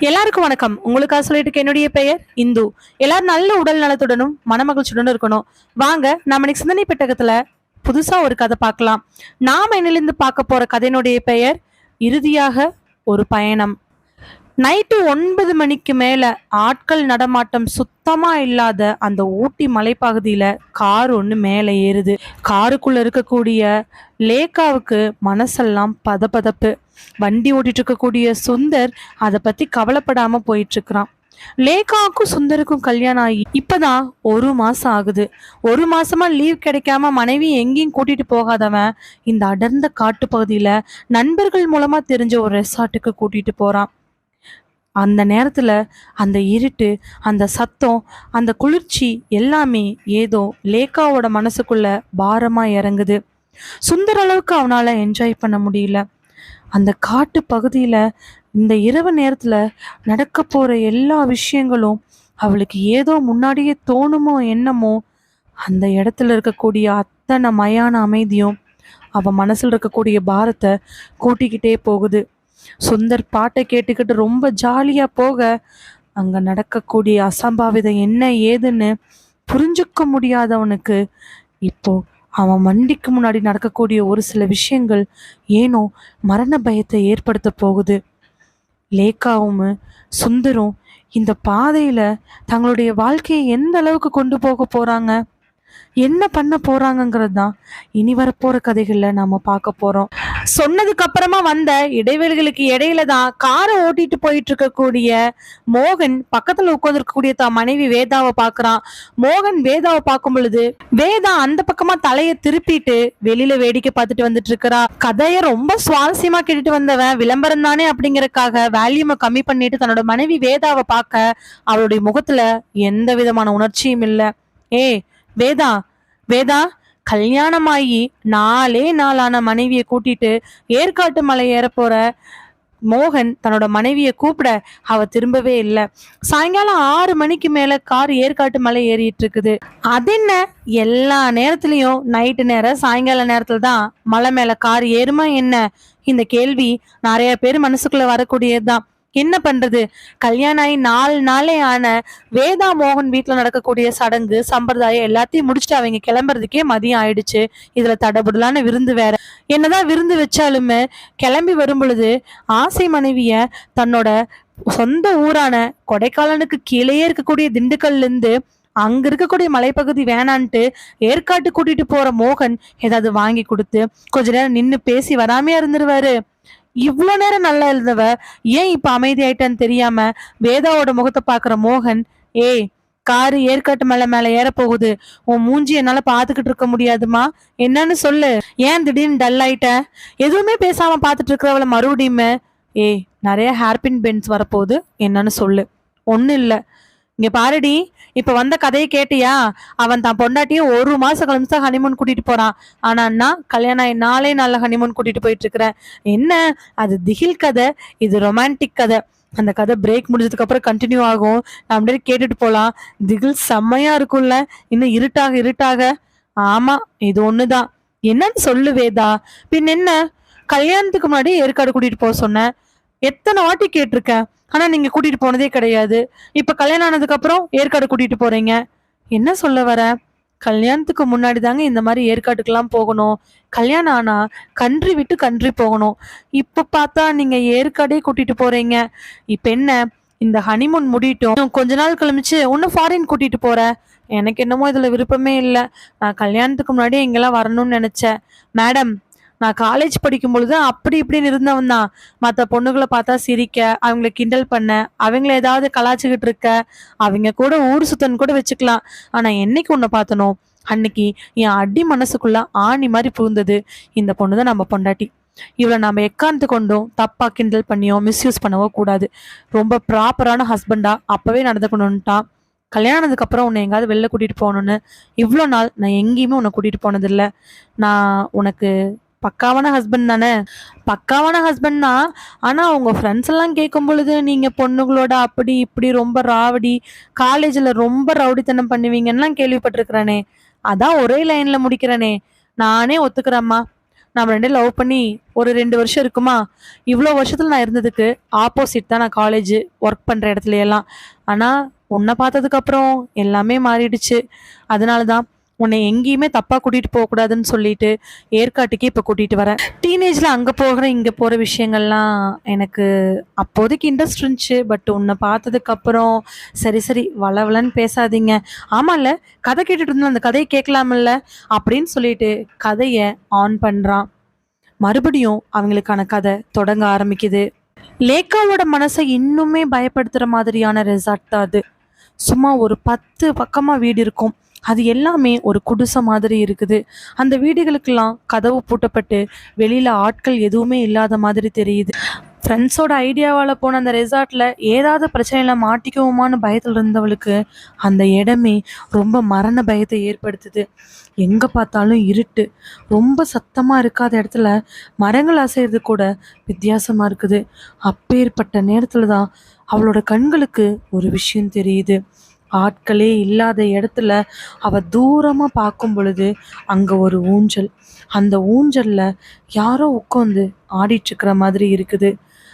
எல்லாருக்கும் வணக்கம். உங்களுக்காக சொல்லிட்டு என்னுடைய பெயர் இந்து. எல்லாரும் நல்ல உடல் நலத்துடனும் மனமகிழ்ச்சியுடனும் இருக்கணும். வாங்க நம்ம இன்னைக்கு சிந்தனை பெட்டகத்துல புதுசா ஒரு கதை பார்க்கலாம். நாம இன்னிலிருந்து பார்க்க போற கதையினுடைய பெயர் இறுதியாக ஒரு பயணம். நைட்டு ஒன்பது மணிக்கு மேல ஆட்கள் நடமாட்டம் சுத்தமா இல்லாத அந்த ஊட்டி மலைப்பகுதியில கார் ஒன்று மேலே ஏறுது. காருக்குள்ள இருக்கக்கூடிய லேக்காவுக்கு மனசெல்லாம் பதபதப்பு. வண்டி ஓட்டிட்டு இருக்கக்கூடிய சுந்தர் அதை பத்தி கவலைப்படாம போயிட்டு இருக்கிறான் லேகாவுக்கும் சுந்தருக்கும் கல்யாணம் ஆகி இப்பதான் ஒரு மாசம் ஆகுது. ஒரு மாசமா லீவ் கிடைக்காம மனைவி எங்கேயும் கூட்டிட்டு போகாதவன் இந்த அடர்ந்த காட்டு பகுதியில நண்பர்கள் மூலமா தெரிஞ்ச ஒரு ரெசார்ட்டுக்கு கூட்டிட்டு போறான். அந்த நேரத்தில் அந்த இருட்டு அந்த சத்தம் அந்த குளிர்ச்சி எல்லாமே ஏதோ லேக்காவோட மனசுக்குள்ள பாரமாக இறங்குது. சுந்தர அளவுக்கு அவனால் என்ஜாய் பண்ண முடியல. அந்த காட்டு பகுதியில் இந்த இரவு நேரத்தில் நடக்க போகிற எல்லா விஷயங்களும் அவளுக்கு ஏதோ முன்னாடியே தோணுமோ என்னமோ அந்த இடத்துல இருக்கக்கூடிய அத்தனை மயான அமைதியும் அவள் மனசில் இருக்கக்கூடிய பாரத்தை கூட்டிக்கிட்டே போகுது. சுந்தர் பாட்டை கேட்டுக்கிட்டு ரொம்ப ஜாலியாக போக அங்கே நடக்கக்கூடிய அசம்பாவிதம் என்ன ஏதுன்னு புரிஞ்சுக்க முடியாதவனுக்கு இப்போ அவன் மண்டிக்கு முன்னாடி நடக்கக்கூடிய ஒரு சில விஷயங்கள் ஏனோ மரண பயத்தை ஏற்படுத்த போகுது. லேக்காவும் சுந்தரும் இந்த பாதையில தங்களுடைய வாழ்க்கையை எந்த அளவுக்கு கொண்டு போக போறாங்க? என்ன பண்ண போறாங்கங்கிறது தான் இனி வரப்போற கதைகள்ல நாம பார்க்க போறோம். சொன்னதுக்கு அப்புறமா வந்த இடைவெளிகளுக்கு இடையில தான் காரை ஓட்டிட்டு போயிட்டு இருக்கக்கூடிய மோகன் பக்கத்துல உட்காந்துருக்கக்கூடிய தான் மனைவி வேதாவை பாக்குறான் மோகன் வேதாவை பார்க்கும் பொழுது வேதா அந்த பக்கமா தலைய திருப்பிட்டு வெளியில வேடிக்கை பார்த்துட்டு வந்துட்டு இருக்கிறா கதையை ரொம்ப சுவாரஸ்யமா கேட்டுட்டு வந்தவன் விளம்பரம் தானே அப்படிங்கறக்காக வேல்யூமை கம்மி பண்ணிட்டு தன்னோட மனைவி வேதாவை பார்க்க அவளுடைய முகத்துல எந்த விதமான உணர்ச்சியும் இல்லை. ஏய் வேதா வேதா கல்யாணமாகி நாலே நாளான மனைவியை கூட்டிட்டு ஏற்காட்டு மலை ஏற போற மோகன் தன்னோட மனைவியை கூப்பிட அவ திரும்பவே இல்லை. சாயங்காலம் ஆறு மணிக்கு மேல கார் ஏற்காட்டு மலை ஏறிட்டு இருக்குது. அது என்ன? எல்லா நேரத்துலயும் நைட்டு நேரம் சாயங்கால நேரத்துல தான் மலை மேல கார் ஏறுமா என்ன? இந்த கேள்வி நிறைய பேர் மனசுக்குள்ள வரக்கூடியதுதான். என்ன பண்றது? கல்யாணம் ஆகி நாலு நாளே ஆன வேதா மோகன் வீட்டுல நடக்கக்கூடிய சடங்கு சம்பிரதாயம் எல்லாத்தையும் முடிச்சுட்டு அவங்க கிளம்புறதுக்கே மதியம் ஆயிடுச்சு. இதுல தடபுடலான விருந்து வேற. என்னதான் விருந்து வச்சாலுமே கிளம்பி வரும் பொழுது ஆசை மனைவிய தன்னோட சொந்த ஊரான கொடைக்கானலுக்கு கீழேயே இருக்கக்கூடிய திண்டுக்கல்ல இருந்து அங்க இருக்கக்கூடிய மலைப்பகுதி வேணான்ட்டு ஏற்காட்டு கூட்டிட்டு போற மோகன் ஏதாவது வாங்கி கொடுத்து கொஞ்ச நேரம் நின்று பேசி வராமையா இருந்துருவாரு. இவ்வளோ நேரம் நல்லா இருந்தவ ஏன் இப்ப அமைதியாயிட்டான்னு தெரியாம வேதாவோட முகத்தை பாக்குற மோகன் ஏய் காரு ஏற்காட்டு மலை மேல ஏற போகுது. உன் மூஞ்சி என்னால பாத்துக்கிட்டு இருக்க முடியாதுமா? என்னன்னு சொல்லு. ஏன் திடீர்னு டல் ஆயிட்ட? எதுவுமே பேசாம பாத்துட்டு இருக்கிறவள மறுபடியுமே ஏய் நிறைய ஹேர்பின் பென்ஸ் வரப்போகுது. என்னன்னு சொல்லு. ஒன்றும் இல்லை. இங்க பாருடி இப்ப வந்த கதையை கேட்டியா? அவன் தான் பொண்டாட்டியும் ஒரு மாசம் கழிச்சு ஹனிமூன் கூட்டிட்டு போறான். ஆனா நான் கல்யாணம் ஆகி நாளே நாளில் ஹனிமூன் கூட்டிட்டு போயிட்டு இருக்கிறேன். என்ன? அது திகில் கதை இது ரொமான்டிக் கதை. அந்த கதை பிரேக் முடிஞ்சதுக்கு அப்புறம் கண்டினியூ ஆகும். நான் அப்படியே கேட்டுட்டு போலாம். திகில் செம்மையா இருக்கும்ல. இன்னும் இருட்டாக இருட்டாக. ஆமா இது ஒண்ணுதான். என்னன்னு சொல்லு வேதா. பின் என்ன? கல்யாணத்துக்கு முன்னாடி ஏற்காடு கூட்டிட்டு போக சொன்னேன். எத்தனை வாட்டி கேட்டிருக்கேன்? ஆனா நீங்க கூட்டிட்டு போனதே கிடையாது. இப்ப கல்யாணம் ஆனதுக்கு அப்புறம் ஏற்காடு கூட்டிட்டு போறீங்க. என்ன சொல்ல வர? கல்யாணத்துக்கு முன்னாடி தாங்க இந்த மாதிரி ஏற்காட்டுக்கெல்லாம் போகணும். கல்யாணம் ஆனா கன்றி விட்டு கன்றி போகணும். இப்ப பார்த்தா நீங்க ஏற்காடே கூட்டிட்டு போறீங்க. இப்ப என்ன? இந்த ஹனிமூன் முடியட்டும். கொஞ்ச நாள் கிளம்பிச்சு ஒன்னும் ஃபாரின் கூட்டிட்டு போற. எனக்கு என்னமோ இதுல விருப்பமே இல்லை. நான் கல்யாணத்துக்கு முன்னாடி எங்கெல்லாம் வரணும்னு நினைச்சேன். மேடம் நான் காலேஜ் படிக்கும் பொழுது அப்படி இப்படின்னு இருந்தவன் தான். மற்ற பொண்ணுகளை பார்த்தா சிரிக்க அவங்கள கிண்டல் பண்ண அவங்கள ஏதாவது கலாச்சிக்கிட்டு இருக்க அவங்க கூட ஊர் சுத்தன் கூட வச்சுக்கலாம். ஆனால் என்னைக்கு உன்னை பார்த்தனோ? அன்னைக்கு என் அடி மனசுக்குள்ள ஆணி மாதிரி புகுந்தது. இந்த பொண்ணு தான் நம்ம பொண்டாட்டி. இவளை நம்ம எக்காந்து கொண்டும் தப்பாக கிண்டல் பண்ணியோ மிஸ்யூஸ் பண்ணவோ கூடாது. ரொம்ப ப்ராப்பரான ஹஸ்பண்டா அப்போவே நடந்துக்கணுன்ட்டான் கல்யாணத்துக்கு அப்புறம் உன்னை எங்கேயாவது வெளில கூட்டிகிட்டு போகணுன்னு இவ்வளோ நாள் நான் எங்கேயுமே உன்னை கூட்டிகிட்டு போனதில்லை. நான் உனக்கு பக்காவான ஹஸ்பண்ட் தானே? பக்காவான ஹஸ்பண்ட் தான் அவங்க உங்க ஃப்ரெண்ட்ஸ் எல்லாம் கேட்கும் பொழுது நீங்கள் பொண்ணுங்களோட அப்படி இப்படி ரொம்ப ராவடி காலேஜில் ரொம்ப ரவுடித்தனம் பண்ணுவீங்கன்னெலாம் கேள்விப்பட்டிருக்கிறேனே. அதான் ஒரே லைனில் முடிக்கிறேனே. நானே ஒத்துக்கிறேம்மா. நம்ம ரெண்டே லவ் பண்ணி ஒரு ரெண்டு வருஷம் இருக்குமா? இவ்வளோ வருஷத்தில் நான் இருந்ததுக்கு ஆப்போசிட் தான் நான் காலேஜ் ஒர்க் பண்ணுற இடத்துல எல்லாம் ஆனால் உன்னை பார்த்ததுக்கப்புறம் எல்லாமே மாறிடுச்சு. அதனால தான் உன்னை எங்கேயுமே தப்பா கூட்டிட்டு போக கூடாதுன்னு சொல்லிட்டு ஏற்காட்டுக்கே இப்ப கூட்டிட்டு வரேன். டீனேஜ்ல அங்க போகிற இங்க போற விஷயங்கள்லாம் எனக்கு அப்போதைக்கு இன்ட்ரெஸ்ட் இருந்துச்சு. பட் உன்னை பார்த்ததுக்கு அப்புறம் சரி சரி வளவலன்னு பேசாதீங்க. ஆமால கதை கேட்டுட்டு இருந்தா அந்த கதையை கேட்கலாம்ல அப்படின்னு சொல்லிட்டு கதையை ஆன் பண்றான். மறுபடியும் அவங்களுக்கான கதை தொடங்க ஆரம்பிக்குது. லேக்காவோட மனசை இன்னுமே பயப்படுத்துற மாதிரியான ரெசார்ட் தான் அது. சும்மா ஒரு பத்து பக்கமா வீடு இருக்கும். அது எல்லாமே ஒரு குடிசை மாதிரி இருக்குது. அந்த வீடுகளுக்கெல்லாம் கதவு பூட்டப்பட்டு வெளியில ஆட்கள் எதுவுமே இல்லாத மாதிரி தெரியுது. ஃப்ரெண்ட்ஸோட ஐடியாவால் போன அந்த ரெசார்ட்டில் ஏதாவது பிரச்சனையில் மாட்டிக்குவோமான்னு பயத்தில் இருந்தவளுக்கு அந்த இடமே ரொம்ப மரண பயத்தை ஏற்படுத்துது. எங்கே பார்த்தாலும் இருட்டு. ரொம்ப சத்தமாக இருக்காத இடத்துல மரங்கள் அசைகிறது கூட வித்தியாசமாக இருக்குது. அப்பேற்பட்ட நேரத்தில் தான் அவளோட கண்களுக்கு ஒரு விஷயம் தெரியுது. ஆட்களே இல்லாத இடத்துல அவ தூரமா பார்க்கும் பொழுது அங்க ஒரு ஊஞ்சல். அந்த ஊஞ்சல்ல யாரோ உட்காந்து ஆடிட்டு இருக்கிற மாதிரி இருக்குது.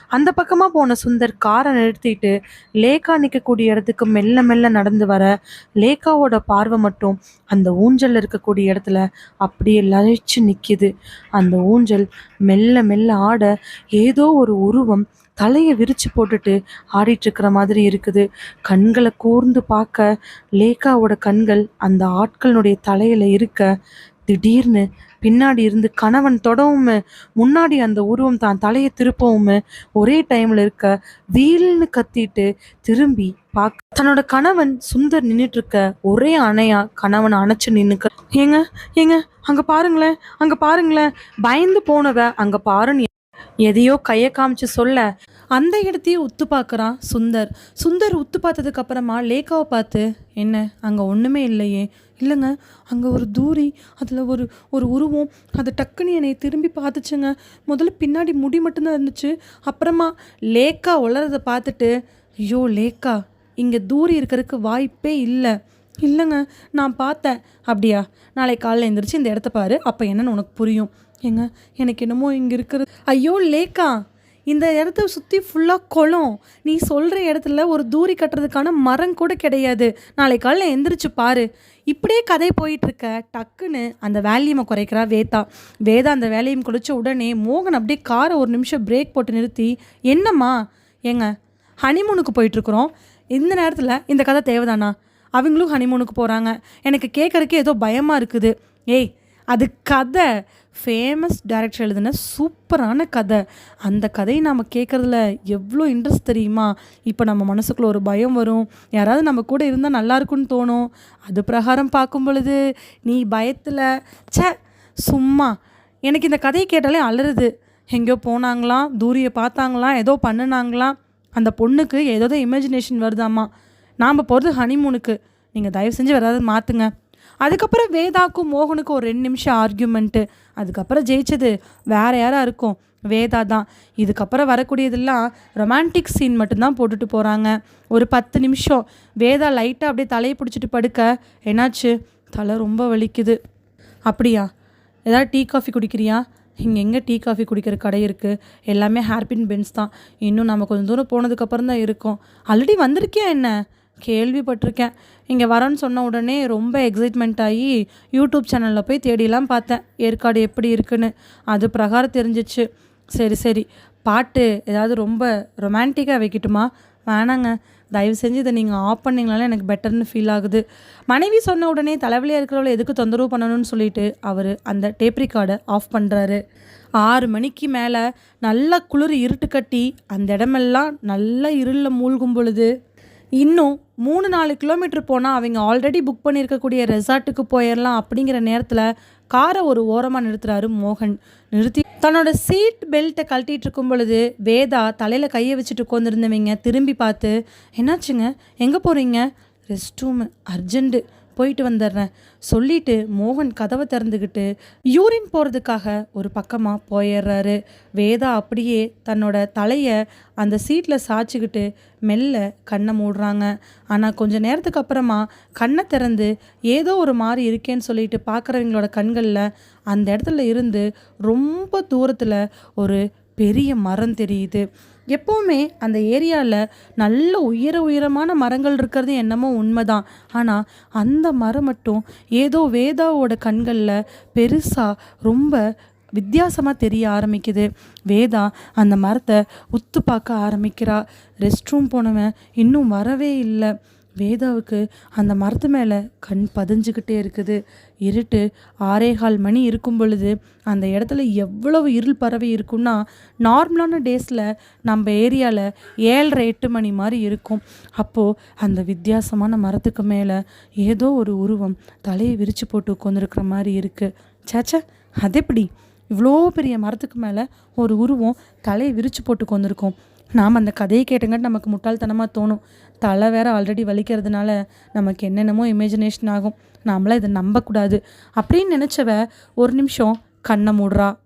அந்த பக்கமாக போன சுந்தர் காரை நிறுத்திட்டு லேக்கா நிற்கக்கூடிய இடத்துக்கு மெல்ல மெல்ல நடந்து வர லேக்காவோட பார்வை மட்டும் அந்த ஊஞ்சல் இருக்கக்கூடிய இடத்துல அப்படியே லழிச்சு நிற்கிது அந்த ஊஞ்சல் மெல்ல மெல்ல ஆட ஏதோ ஒரு உருவம் தலையை விரிச்சு போட்டுட்டு ஆடிட்டு இருக்கிற மாதிரி இருக்குது. கண்களை கூர்ந்து பார்க்க லேக்காவோட கண்கள் அந்த ஆட்களுடைய தலையில இருக்க திடீர்னு பின்னாடி இருந்து கணவன் தொடவும் முன்னாடி அந்த உருவம் தான் தலையை திருப்பவும் ஒரே டைம்ல இருக்க வீல்னு கத்திட்டு திரும்பி பார்க்க தன்னோட கணவன் சுந்தர் நின்றுட்டு இருக்க ஒரே அணையா கணவன் அணைச்சு நின்னுக்க ஏங்க ஏங்க அங்க பாருங்களேன் அங்க பாருங்களேன் பயந்து போனவ அங்க பாருன்னு எதையோ கையை காமிச்சு சொல்ல அந்த இடத்தையே உத்து பார்க்குறான் சுந்தர். சுந்தர் உத்து பார்த்ததுக்கப்புறமா லேக்காவை பார்த்து என்ன அங்கே ஒன்றுமே இல்லையே. இல்லைங்க அங்கே ஒரு தூரி அதில் ஒரு ஒரு உருவம். அது டக்குன்னு என்னை திரும்பி பார்த்துச்சுங்க. முதல்ல பின்னாடி முடி மட்டும்தான் இருந்துச்சு. அப்புறமா லேக்கா உளறதை பார்த்துட்டு ஐயோ லேக்கா இங்கே தூரி இருக்கிறதுக்கு வாய்ப்பே இல்லை. இல்லைங்க நான் பார்த்தேன். அப்படியா? நாளை காலையில் எழுந்திரிச்சு இந்த இடத்த பாரு. அப்போ என்னன்னு உனக்கு புரியும். ஏங்க எனக்கு என்னமோ இங்கே இருக்கிறது. ஐயோ லேக்கா இந்த இடத்த சுற்றி ஃபுல்லாக குளம். நீ சொல்கிற இடத்துல ஒரு தூரி கட்டுறதுக்கான மரம் கூட கிடையாது. நாளை காலையில் எந்திரிச்சு பாரு. இப்படியே கதை போயிட்டுருக்க டக்குன்னு அந்த வேல்யூமை குறைக்கிறா வேதா. வேதா அந்த வேலையும் குளிச்ச உடனே மோகன் அப்படியே காரை ஒரு நிமிஷம் பிரேக் போட்டு நிறுத்தி என்னம்மா? ஏங்க ஹனிமூனுக்கு போயிட்டுருக்குறோம். இந்த நேரத்தில் இந்த கதை தேவைதானா? அவங்களும் ஹனிமூனுக்கு போகிறாங்க எனக்கு கேட்குறக்கே ஏதோ பயமாக இருக்குது. ஏய் அது கதை. ஃபேமஸ் டைரக்டர் எழுதின சூப்பரான கதை. அந்த கதையை நாம் கேட்குறதுல எவ்வளோ இன்ட்ரெஸ்ட் தெரியுமா? இப்போ நம்ம மனசுக்குள்ளே ஒரு பயம் வரும். யாராவது நம்ம கூட இருந்தால் நல்லாயிருக்குன்னு தோணும். அது பிரகாரம் பார்க்கும் பொழுது நீ பயத்தில் சே சும்மா. எனக்கு இந்த கதையை கேட்டாலே அலறுது. எங்கேயோ போனாங்களாம் தூரியை பார்த்தாங்களாம் ஏதோ பண்ணினாங்களாம். அந்த பொண்ணுக்கு ஏதோ இமேஜினேஷன் வருதாம்மா நாம் போகிறது ஹனிமூனுக்கு நீங்கள் தயவு செஞ்சு வேறு ஏதாவது மாற்றுங்க அதுக்கப்புறம் வேதாக்கும் மோகனுக்கும் ஒரு ரெண்டு நிமிஷம் ஆர்கியூமெண்ட்டு அதுக்கப்புறம் ஜெயிச்சது வேற யாராக இருக்கும்? வேதா தான். இதுக்கப்புறம் வரக்கூடியதெல்லாம் ரொமான்டிக் சீன் மட்டும்தான் போட்டுட்டு போகிறாங்க ஒரு பத்து நிமிஷம். வேதா லைட்டாக அப்படியே தலையை பிடிச்சிட்டு படுக்க. என்னாச்சு? தலை ரொம்ப வலிக்குது. அப்படியா? ஏதாவது டீ காஃபி குடிக்கிறியா? இங்கே எங்கே டீ காஃபி குடிக்கிற கடை இருக்குது எல்லாமே ஹேர்பின் பென்ஸ் தான். இன்னும் நம்ம கொஞ்சம் தூரம் போனதுக்கப்புறம் தான் இருக்கும். ஆல்ரெடி வந்திருக்கியா என்ன? கேள்விப்பட்டிருக்கேன். இங்கே வரேன்னு சொன்ன உடனே ரொம்ப எக்ஸைட்மெண்ட் ஆகி யூடியூப் சேனலில் போய் தேடிலாம் பார்த்தேன். ஏற்காடு எப்படி இருக்குன்னு. அது பிரகாரம் தெரிஞ்சிச்சு. சரி சரி. பாட்டு ஏதாவது ரொம்ப ரொமான்டிக்காக வைக்கட்டுமா? வேணாங்க. தயவு செஞ்சு இதை நீங்கள் ஆஃப் பண்ணிங்களால எனக்கு பெட்டர்னு ஃபீல் ஆகுது. மனைவி சொன்ன உடனே தலைவலியாக இருக்கிறவளை எதுக்கு தொந்தரவு பண்ணணும்னு சொல்லிட்டு அவர் அந்த டேப் ரெக்கார்டை ஆஃப் பண்ணுறாரு ஆறு மணிக்கு மேலே நல்லா குளிர் இருட்டு கட்டி அந்த இடமெல்லாம் நல்லா இருளில் மூழ்கும் பொழுது இன்னும் மூணு நாலு கிலோமீட்டர் போனால் அவங்க ஆல்ரெடி புக் பண்ணியிருக்கக்கூடிய ரெசார்ட்டுக்கு போயிடலாம் அப்படிங்கிற நேரத்தில் காரை ஒரு ஓரமாக நிறுத்துறாரு மோகன். நிறுத்தி தன்னோட சீட் பெல்ட்டை கழட்டிட்டு இருக்கும் பொழுது வேதா தலையில் கையை வச்சுட்டு உட்காந்துருந்தவங்க திரும்பி பார்த்து என்னாச்சுங்க? எங்கே போகிறீங்க ரெஸ்ட் ரூமு அர்ஜென்ட்டு போயிட்டு வந்துடுறேன். சொல்லிட்டு மோகன் கதவை திறந்துக்கிட்டு யூரின் போகிறதுக்காக ஒரு பக்கமாக போயிடுறாரு. வேதா அப்படியே தன்னோட தலையை அந்த சீட்டில் சாய்ச்சிக்கிட்டு மெல்ல கண்ணை மூடுறாங்க. ஆனால் கொஞ்ச நேரத்துக்கு அப்புறமா கண்ணை திறந்து ஏதோ ஒரு மாதிரி இருக்கேன்னு சொல்லிட்டு பார்க்குறவங்களோட கண்களில் அந்த இடத்துல இருந்து ரொம்ப தூரத்தில் ஒரு பெரிய மரம் தெரியுது. எப்போவுமே அந்த ஏரியாவில் நல்ல உயர உயரமான மரங்கள் இருக்கிறது என்னமோ உண்மைதான். ஆனால் அந்த மரம் மட்டும் ஏதோ வேதாவோட கண்களில் பெருசாக ரொம்ப வித்தியாசமாக தெரிய ஆரம்பிக்குது. வேதா அந்த மரத்தை உத்து பார்க்க ஆரம்பிக்கிறா. ரெஸ்ட் ரூம் போனவன் இன்னும் வரவே இல்லை. வேதாவுக்கு அந்த மரத்து மேலே கண் பதிஞ்சுக்கிட்டே இருக்குது. இருட்டு ஆறேகால் மணி இருக்கும் பொழுது அந்த இடத்துல எவ்வளவு இருள் பரவி இருக்குன்னா நார்மலான டேஸில் நம்ம ஏரியாவில் ஏழரை எட்டு மணி மாதிரி இருக்கும். அப்போது அந்த வித்தியாசமான மரத்துக்கு மேலே ஏதோ ஒரு உருவம் தலையை விரித்து போட்டு உட்காந்துருக்குற மாதிரி இருக்குது சேச்சே அது எப்படி இவ்வளோ பெரிய மரத்துக்கு மேலே ஒரு உருவம் தலையை விரித்து போட்டு கொண்டிருக்கோம் நாம் அந்த கதையை கேட்டங்காட்டி நமக்கு முட்டாள்தனமாக தோணும். தலை வேற ஆல்ரெடி வலிக்கிறதுனால நமக்கு என்னென்னமோ இமேஜினேஷன் ஆகும். நாமளாம் இதை நம்பக்கூடாது. அப்படின்னு நினச்சவ ஒரு நிமிஷம் கண்ணை மூடுறா.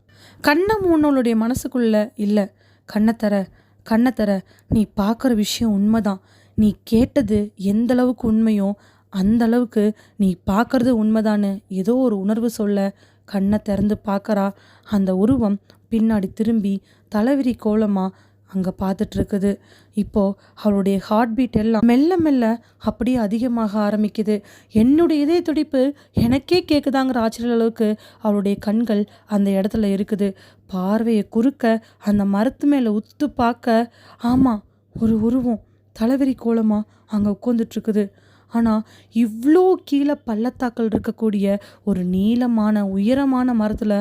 கண்ணை மூணவளுடைய மனசுக்குள்ள இல்லை கண்ணை தர கண்ணை தர. நீ பார்க்குற விஷயம் உண்மைதான். நீ கேட்டது எந்த அளவுக்கு உண்மையோ அந்த அளவுக்கு நீ பார்க்கறது உண்மைதான்னு ஏதோ ஒரு உணர்வு சொல்ல கண்ணை திறந்து பார்க்குறா. அந்த உருவம் பின்னாடி திரும்பி தலைவிரி கோலமாக அங்கே பார்த்துட்ருக்குது இப்போது அவளுடைய ஹார்ட் பீட் எல்லாம் மெல்ல மெல்ல அப்படியே அதிகமாக ஆரம்பிக்குது. என்னுடைய இதய துடிப்பு எனக்கே கேட்குதாங்கிற ஆச்சரிய அளவுக்கு அவளுடைய கண்கள் அந்த இடத்துல இருக்குது. பார்வையை குறுக்க அந்த மரத்து மேலே உத்து பார்க்க ஆமாம் ஒரு உருவம் தலைவரி கோலமாக அங்கே உட்காந்துட்ருக்குது ஆனால் இவ்வளோ கீழே பள்ளத்தாக்கள் இருக்கக்கூடிய ஒரு நீளமான உயரமான மரத்தில்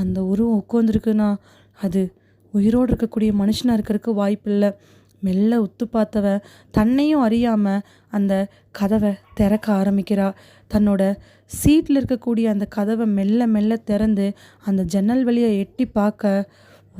அந்த உருவம் உட்காந்துருக்குன்னா அது உயிரோடு இருக்கக்கூடிய மனுஷனாக இருக்கிறதுக்கு வாய்ப்பில்லை மெல்ல உத்து பார்த்தவ தன்னையும் அறியாமல் அந்த கதவை திறக்க ஆரம்பிக்கிறா. தன்னோட சீட்டில் இருக்கக்கூடிய அந்த கதவை மெல்ல மெல்ல திறந்து அந்த ஜன்னல் வழியை எட்டி பார்க்க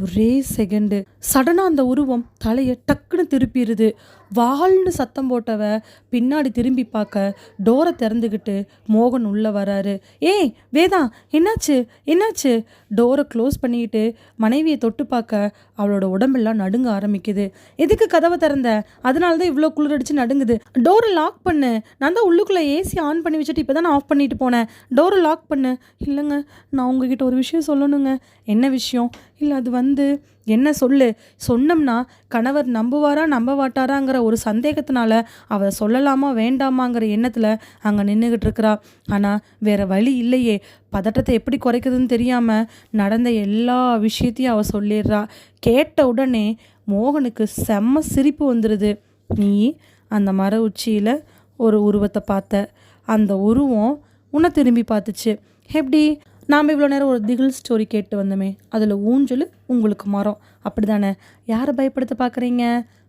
ஒரே செகண்டு சடனாக அந்த உருவம் தலையை டக்குன்னு திருப்பிடுது. வால்னு சத்தம் போட்டவ பின்னாடி திரும்பி பார்க்க டோரை திறந்துக்கிட்டு மோகன் உள்ளே வராரு. ஏய் வேதா என்னாச்சு? என்னாச்சு? டோரை க்ளோஸ் பண்ணிக்கிட்டு மனைவியை தொட்டு பார்க்க அவளோட உடம்பெல்லாம் நடுங்க ஆரம்பிக்குது. எதுக்கு கதவை திறந்த? அதனால தான் இவ்வளோ குளிர் அடிச்சு நடுங்குது. டோரை லாக் பண்ணு. நான் தான் உள்ளுக்குள்ளே ஏசி ஆன் பண்ணி வச்சுட்டு இப்போ தான் நான் ஆஃப் பண்ணிட்டு போனேன். டோரை லாக் பண்ணு. இல்லைங்க நான் உங்ககிட்ட ஒரு விஷயம் சொல்லணுங்க. என்ன விஷயம்? இல்லை அது வந்து என்ன சொல்லு? சொன்னோம்னா கணவர் நம்புவாரா நம்ப மாட்டாராங்கிற ஒரு சந்தேகத்தினால அவ சொல்லலாமா வேண்டாமாங்கிற எண்ணத்தில் அங்கே நின்றுக்கிட்டு இருக்கிறா. ஆனால் வேறு வழி இல்லையே. பதட்டத்தை எப்படி குறைக்குதுன்னு தெரியாமல் நடந்த எல்லா விஷயத்தையும் அவள் சொல்லிடுறா. கேட்ட உடனே மோகனுக்கு செம்ம சிரிப்பு வந்துடுது நீ அந்த மர உச்சியில் ஒரு உருவத்தை பார்த்த. அந்த உருவம் உன்னை திரும்பி பார்த்துச்சு. எப்படி? நாம் இவ்வளோ நேரம் ஒரு திகில் ஸ்டோரி கேட்டு வந்தோமே அதில் ஊஞ்சல் உங்களுக்கு மரம் அப்படி தானே யாரை பயப்படுத்த பார்க்குறீங்க?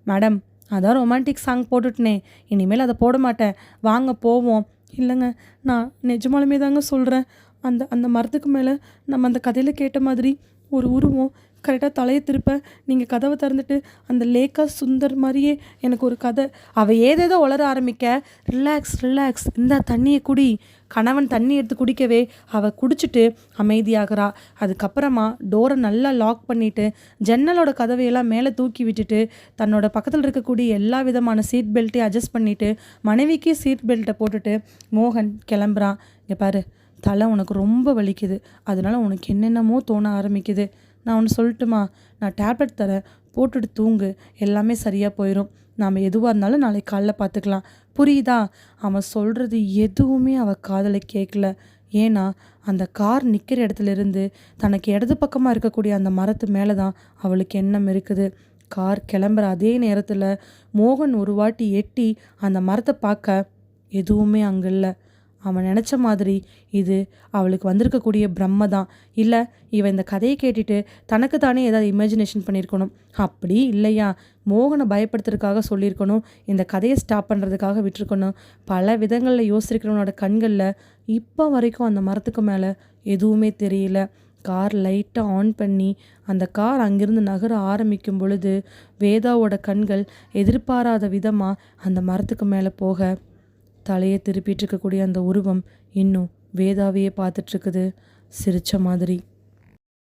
மேடம் அதான் ரொமான்டிக் சாங் போட்டுட்டனே. இனிமேல் அதை போட மாட்டேன். வாங்க போவோம். இல்லைங்க நான் நிஜமாலுமே தாங்க சொல்கிறேன். அந்த அந்த மரத்துக்கு மேலே நம்ம அந்த கதையில் கேட்ட மாதிரி ஒரு உருவம் கரெக்டாக தலையை திருப்ப நீங்கள் கதவை திறந்துட்டு அந்த லேக்கா சுந்தர் மாதிரியே எனக்கு ஒரு கதை. அவள் ஏதேதோ உளர ஆரம்பிக்க ரிலாக்ஸ் ரிலாக்ஸ் இந்த தண்ணியை குடி. கணவன் தண்ணி எடுத்து குடிக்கவே. அவள் குடிச்சிட்டு அமைதியாகிறா. அதுக்கப்புறமா டோரை நல்லா லாக் பண்ணிவிட்டு ஜன்னலோட கதவையெல்லாம் மேலே தூக்கி விட்டுட்டு தன்னோட பக்கத்தில் இருக்கக்கூடிய எல்லா விதமான சீட் பெல்ட்டையும் அட்ஜஸ்ட் பண்ணிவிட்டு மனைவிக்கு சீட் பெல்ட்டை போட்டுட்டு மோகன் கிளம்புறான். இங்கே பாரு தலை உனக்கு ரொம்ப வலிக்குது. அதனால உனக்கு என்னென்னமோ தோண ஆரம்பிக்குது. நான் ஒன்று சொல்லட்டுமா? நான் டேப்லெட் தரேன். போட்டுட்டு தூங்கு. எல்லாமே சரியாக போயிடும் நாம் எதுவாக இருந்தாலும் நாளைக்கு காலைல பார்த்துக்கலாம் புரியுதா? அவன் சொல்கிறது எதுவுமே அவள் காதலை கேட்கல ஏன்னா அந்த கார் நிற்கிற இடத்துல இருந்து தனக்கு இடது பக்கமாக இருக்கக்கூடிய அந்த மரத்து மேலே தான் அவளுக்கு எண்ணம் இருக்குது. கார் கிளம்புற அதே நேரத்தில் மோகன் ஒரு வாட்டி எட்டி அந்த மரத்தை பார்க்க எதுவுமே அங்கே இல்லை. அவன் நினச்ச மாதிரி இது அவளுக்கு வந்திருக்கக்கூடிய பிரம்ம தான். இல்லை இவன் இந்த கதையை கேட்டுட்டு தனக்கு தானே ஏதாவது இமேஜினேஷன் பண்ணியிருக்கணும் அப்படி இல்லையா? மோகனை பயப்படுத்துறதுக்காக சொல்லியிருக்கணும் இந்த கதையை ஸ்டாப் பண்ணுறதுக்காக விட்டுருக்கணும். பல விதங்களில் யோசிக்கிறவனோட கண்களில் இப்போ வரைக்கும் அந்த மரத்துக்கு மேலே எதுவுமே தெரியல. கார் லைட்டாக ஆன் பண்ணி அந்த கார் அங்கிருந்து நகர ஆரம்பிக்கும் பொழுது வேதாவோட கண்கள் எதிர்பாராத விதமாக அந்த மரத்துக்கு மேலே போக தலையை திருப்பிட்டு இருக்கக்கூடிய அந்த உருவம் இன்னும் வேதாவையே பார்த்துட்ருக்குது சிரித்த மாதிரி.